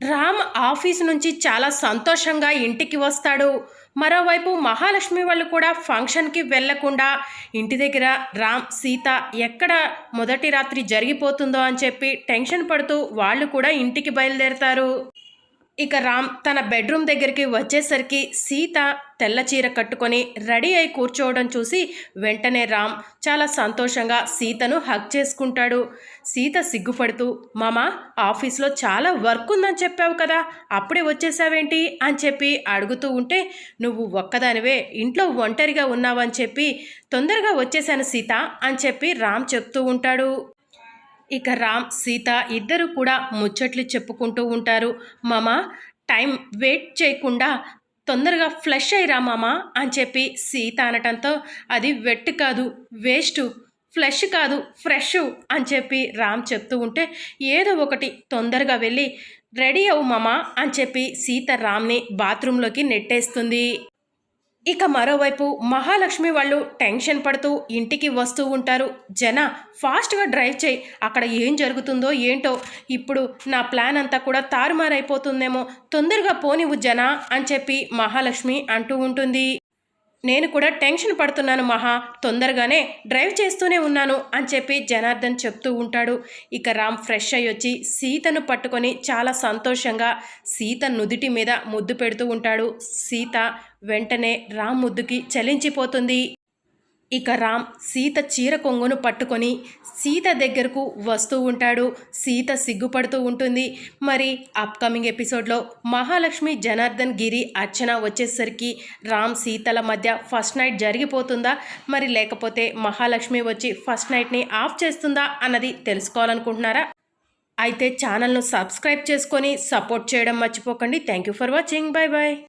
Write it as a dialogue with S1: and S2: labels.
S1: Ram office నుంచి చాలా సంతోషంగా ఇంటికి వస్తాడు. మరోవైపు మహాలక్ష్మి వాళ్ళు కూడా ఫంక్షన్కి వెళ్ళకుండా ఇంటి దగ్గర రామ్ సీత ఎక్కడ మొదటి రాత్రి జరిగిపోతుందో అని చెప్పి టెన్షన్ పడుతూ వాళ్ళు కూడా ఇంటికి బయలుదేరతారు. ఇక రామ్ తన బెడ్రూమ్ దగ్గరికి వచ్చేసరికి సీత తెల్ల చీర కట్టుకొని రెడీ అయి కూర్చోవడం చూసి వెంటనే రామ్ చాలా సంతోషంగా సీతను హక్ చేసుకుంటాడు. సీత సిగ్గుపడుతూ మామ ఆఫీస్లో చాలా వర్క్ ఉందని చెప్పావు కదా అప్పుడే వచ్చేసావేంటి? అని చెప్పి అడుగుతూ ఉంటే నువ్వు ఒక్కదానివే ఇంట్లో ఒంటరిగా ఉన్నావని చెప్పి తొందరగా వచ్చేసాను సీత అని చెప్పి రామ్ చెప్తూ ఉంటాడు. ఇక రామ్ సీత ఇద్దరు కూడా ముచ్చట్లు చెప్పుకుంటూ ఉంటారు. మామ టైం వెయిట్ చేయకుండా తొందరగా ఫ్లష్ అయ్యిరా మామ అని చెప్పి సీత అనటంతో అది వెట్ కాదు వేస్ట్ ఫ్లష్ కాదు ఫ్రెష్ అని చెప్పి రామ్ చెప్తూ ఉంటే ఏదో ఒకటి తొందరగా వెళ్ళి రెడీ అవు మామ అని చెప్పి సీత రామ్ని బాత్రూంలోకి నెట్టేస్తుంది. ఇక మరోవైపు మహాలక్ష్మి వాళ్ళు టెన్షన్ పడుతూ ఇంటికి వస్తూ ఉంటారు. జన ఫాస్ట్గా డ్రైవ్ చేయి. అక్కడ ఏం జరుగుతుందో ఏంటో? ఇప్పుడు నా ప్లాన్ అంతా కూడా తారుమారైపోతుందేమో. తొందరగా పోనివ్వు జన అని చెప్పి మహాలక్ష్మి అంటూ ఉంటుంది. నేను కూడా టెన్షన్ పడుతున్నాను మహా తొందరగానే డ్రైవ్ చేస్తూనే ఉన్నాను అని చెప్పి జనార్దన్ చెప్తూ ఉంటాడు. ఇక రామ్ ఫ్రెష్ అయ్యి వచ్చి సీతను పట్టుకొని చాలా సంతోషంగా సీత నుదిటి మీద ముద్దు పెడుతూ ఉంటాడు. సీత వెంటనే రామ్ ముద్దుకి చలించిపోతుంది. ఇక రామ్ సీత చీర కొంగును పట్టుకొని సీత దగ్గరకు వస్తూ ఉంటాడు. సీత సిగ్గుపడుతూ ఉంటుంది. మరి అప్కమింగ్ ఎపిసోడ్లో మహాలక్ష్మి జనార్దన్ గిరి అర్చన వచ్చేసరికి రామ్ సీతల మధ్య ఫస్ట్ నైట్ జరిగిపోతుందా? మరి లేకపోతే మహాలక్ష్మి వచ్చి ఫస్ట్ నైట్ని ఆఫ్ చేస్తుందా అన్నది తెలుసుకోవాలనుకుంటున్నారా? అయితే ఛానల్ను సబ్స్క్రైబ్ చేసుకొని సపోర్ట్ చేయడం మర్చిపోకండి. Thank you for watching bye bye